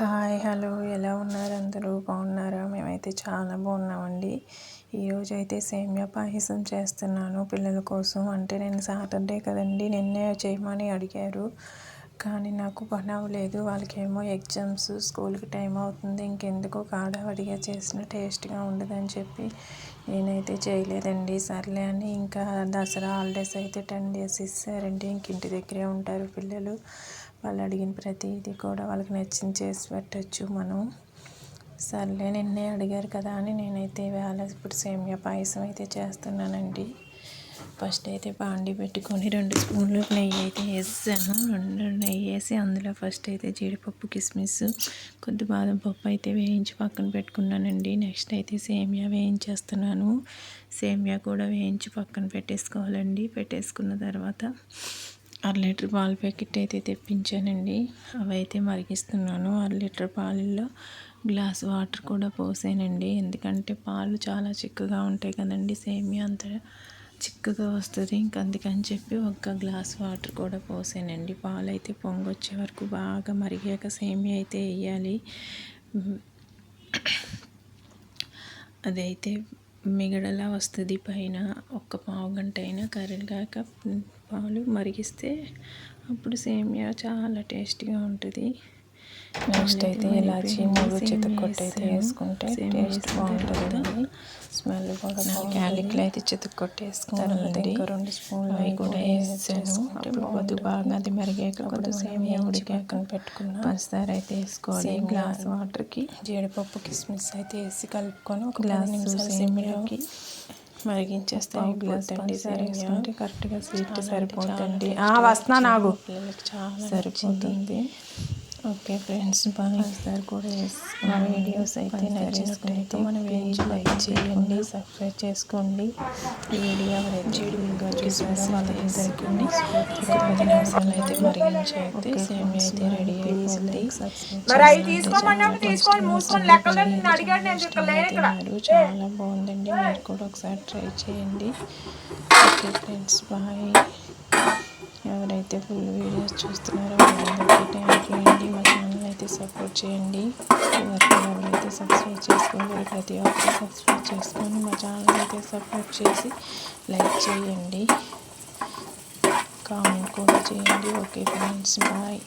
Hi hello. ఎలా ఉన్నారు అందరూ? బాగున్నారా? మేమైతే చాలా బాగున్నామండి. ఈరోజు అయితే సేమియా పాయసం చేస్తున్నాను పిల్లల కోసం. అంటే నేను సాటర్డే కదండి నిన్నే చేయమని అడిగారు. కానీ నాకు పని అవ్వలేదు. వాళ్ళకేమో ఎగ్జామ్స్ స్కూల్కి టైం అవుతుంది. ఇంకెందుకు కాడవడిగా చేసిన టేస్ట్గా ఉండదని చెప్పి నేనైతే చేయలేదండి. సర్లే అని ఇంకా దసరా హాలిడేస్ అయితే టెన్ డేస్ ఇస్తారండి. ఇంక ఇంటి దగ్గరే ఉంటారు పిల్లలు. వాళ్ళు అడిగిన ప్రతిదీ కూడా వాళ్ళకి నచ్చింది చేసి పెట్టచ్చు మనం. సర్లే నిన్నే అడిగారు కదా అని నేనైతే వేళ ఇప్పుడు సేమియా పాయసం అయితే చేస్తున్నానండి. ఫస్ట్ అయితే బాండి పెట్టుకొని రెండు స్పూన్లు నెయ్యి అయితే వేసాను. రెండు నెయ్యి వేసి అందులో ఫస్ట్ అయితే జీడిపప్పు కిస్మిస్ కొద్ది బాదం పప్పు అయితే వేయించి పక్కన పెట్టుకున్నానండి. నెక్స్ట్ అయితే సేమియా వేయించేస్తున్నాను. సేమియా కూడా వేయించి పక్కన పెట్టేసుకోవాలండి. పెట్టేసుకున్న తర్వాత అర లీటర్ పాల ప్యాకెట్ అయితే తెప్పించానండి. అవైతే మరిగిస్తున్నాను. అర లీటర్ పాలల్లో గ్లాస్ వాటర్ కూడా పోసానండి. ఎందుకంటే పాలు చాలా చిక్కగా ఉంటాయి కదండి. సేమియా అంత చిక్కగా వస్తుంది. ఇంక అందుకని చెప్పి ఒక గ్లాస్ వాటర్ కూడా పోసానండి. పాలు అయితే పొంగొచ్చే వరకు బాగా మరిగాక సేమియా అయితే వేయాలి. అదైతే మిగడలా వస్తుంది. పైన ఒక్క పావు గంట అయినా కరిగాక పాలు మరిగిస్తే అప్పుడు సేమియా చాలా టేస్టీగా ఉంటుంది. నెక్స్ట్ అయితే ఇలాచి మూడు చితక్కొట్టు అయితే వేసుకుంటే టేస్ట్ బాగుంటుంది స్మెల్ కూడా క్యాలిక్లు అయితే చితక్కొట్టు వేసుకుంటారండి ఇంకా రెండు స్పూన్లు అవి కూడా వేసాను అప్పుడు వద్దు బాగా అది మరిగాక కొద్ది సేమియా ఉడికాక పెట్టుకున్న పంచదార అయితే వేసుకోవాలి. గ్లాస్ వాటర్కి జీడిపప్పు కిస్మిస్ అయితే వేసి కలుపుకొని ఒక గ్లాస్ సేమియాకి మరిగించేస్తే అయిపోతుంది సరిపోతుంది కరెక్ట్గా స్వీట్ సరిపోతుంది వస్తున్నా నాకు. సరిపోతుంది. ఓకే ఫ్రెండ్స్ బాగా సార్ కూడా మా వీడియోస్ అయితే నచ్చినట్లయితే మన వీడియో లైక్ చేయండి సబ్స్క్రైబ్ చేసుకోండి. ఈ వీడియో వీడియోగా చూసారో వాళ్ళందరికీ ఒక పది నిమిషాలు అయితే మరిగించైతే సేమ్ అయితే రెడీ అయిపోయింది చాలా బాగుందండి. మీరు కూడా ఒకసారి ట్రై చేయండి. Okay friends bye. ఎవరైతే ఫుల్ వీడియోస్ చూస్తున్నారో సపోర్ట్ చేయండి. ఎవరైతే సబ్స్క్రైబ్ చేసుకోలేదు ప్రతి ఒక్కరు సబ్స్క్రైబ్ చేసుకొని మా ఛానల్ అయితే సపోర్ట్ చేసి లైక్ చేయండి. కామెంట్ కూడా చేయండి. Okay friends bye